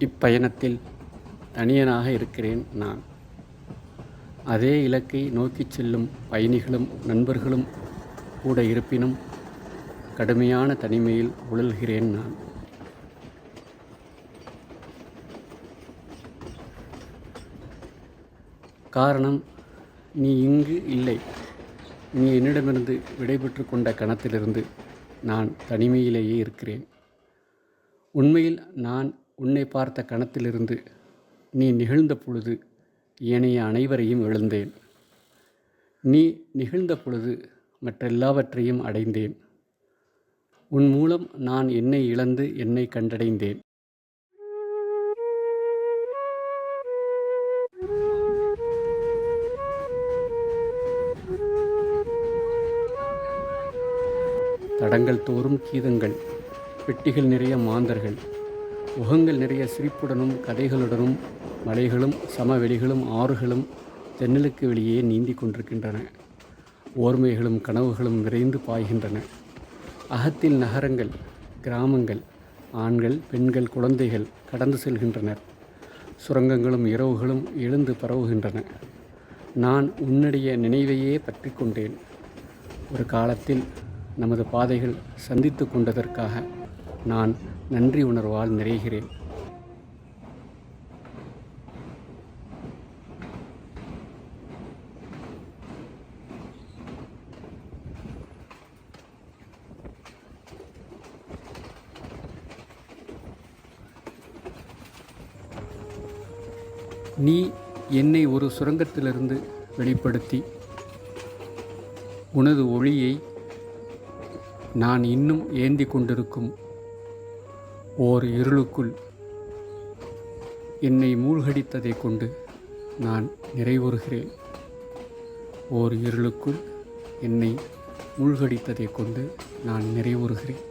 இப்பயணத்தில் தனியனாக இருக்கிறேன் நான். அதே இலக்கை நோக்கிச் செல்லும் பயணிகளும் நண்பர்களும் கூட இருப்பினும் கடுமையான தனிமையில் உழல்கிறேன் நான். காரணம் நீ இங்கு இல்லை. நீ என்னிடமிருந்து விடைபெற்று கொண்ட கணத்திலிருந்து நான் தனிமையிலேயே இருக்கிறேன். உண்மையில் நான் உன்னை பார்த்த கணத்திலிருந்து நீ நிகழ்ந்த பொழுது ஏனைய அனைவரையும் எழுந்தேன். நீ நிகழ்ந்த பொழுது மற்றெல்லாவற்றையும் அடைந்தேன். உன் மூலம் நான் என்னை இழந்து என்னை கண்டடைந்தேன். தடங்கள் தோறும் கீதங்கள் பெட்டிகள் நிறைய மாந்தர்கள். முகங்கள் நிறைய சிரிப்புடனும் கதைகளுடனும் மலைகளும் சமவெளிகளும் ஆறுகளும் தென்னலுக்கு வெளியே நீந்தி கொண்டிருக்கின்றன. ஓர்மைகளும் கனவுகளும் விரைந்து பாய்கின்றன. அகத்தில் நகரங்கள் கிராமங்கள் ஆண்கள் பெண்கள் குழந்தைகள் கடந்து செல்கின்றனர். சுரங்கங்களும் இரவுகளும் எழுந்து பரவுகின்றன. நான் உன்னுடைய நினைவையே பற்றி கொண்டேன். ஒரு காலத்தில் நமது பாதைகள் சந்தித்து கொண்டதற்காக நான் நன்றி உணர்வால் நிறைகிறேன். நீ என்னை ஒரு சுரங்கத்திலிருந்து வெளிப்படுத்தி உனது ஒளியை நான் இன்னும் ஏந்தி கொண்டிருக்கும் ஓர் இருளுக்குள். என்னை மூழ்கடித்ததை கொண்டு நான் நிறைவுறுகிறேன். ஓர் இருளுக்குள் என்னை மூழ்கடித்ததை கொண்டு நான் நிறைவுறுகிறேன்.